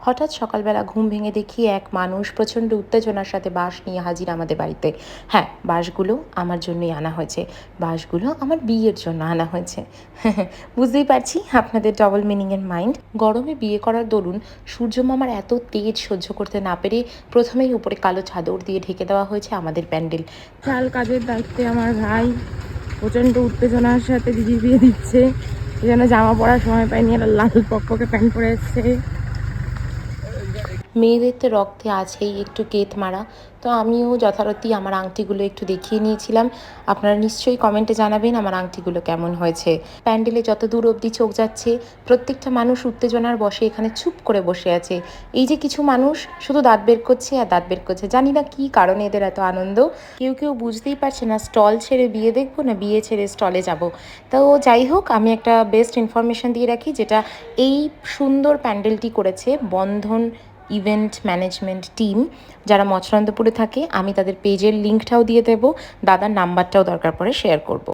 হঠাৎ সকালবেলা ঘুম ভেঙে দেখি এক মানুষ প্রচণ্ড উত্তেজনার সাথে বাঁশ নিয়ে হাজির আমাদের বাড়িতে। হ্যাঁ বাঁশগুলো আমার জন্যই আনা হয়েছে। বাঁশগুলো আমার বিয়ের জন্য আনা হয়েছে। বুঝতেই পারছি আপনাদের ডবল মিনিংয়ের মাইন্ড গরমে বিয়ে করার দরুন সূর্যমামার এত তেজ সহ্য করতে না পেরে প্রথমেই উপরে কালো চাদর দিয়ে ঢেকে দেওয়া হয়েছে আমাদের প্যান্ডেল। চাল কাজের দায়িত্বে আমার ভাই প্রচণ্ড উত্তেজনার সাথে দিদির বিয়ে দিচ্ছে। এই জন্য জামা পরার সময় পাইনি একটা লাল পকপকে প্যান্ট পরে এসছে। মেয়েদের তো রক্তে আছেই, একটু কেত মারা। তো আমিও যথারীতি আমার আংটিগুলো একটু দেখিয়ে নিয়েছিলাম। আপনারা নিশ্চয়ই কমেন্টে জানাবেন আমার আংটিগুলো কেমন হয়েছে। প্যান্ডেলে যত দূর অবধি চোখ যাচ্ছে, প্রত্যেকটা মানুষ উত্তেজনার বসে এখানে চুপ করে বসে আছে। এই যে কিছু মানুষ শুধু দাঁত বের করছে আর দাঁত বের করছে, জানি না কী কারণে এদের এত আনন্দ। কেউ কেউ বুঝতেই পারছে না, স্টল ছেড়ে বিয়ে দেখব না বিয়ে ছেড়ে স্টলে যাব। তো যাই হোক, আমি একটা বেস্ট ইনফরমেশন দিয়ে রাখি, যেটা এই সুন্দর প্যান্ডেলটি করেছে বন্ধন ইভেন্ট ম্যানেজমেন্ট টিম যারা মচরন্দপুরে থাকে, আমি তাদের পেজের লিঙ্কটাও দিয়ে দেবো, দাদার নাম্বারটাও দরকার পড়ে শেয়ার করব।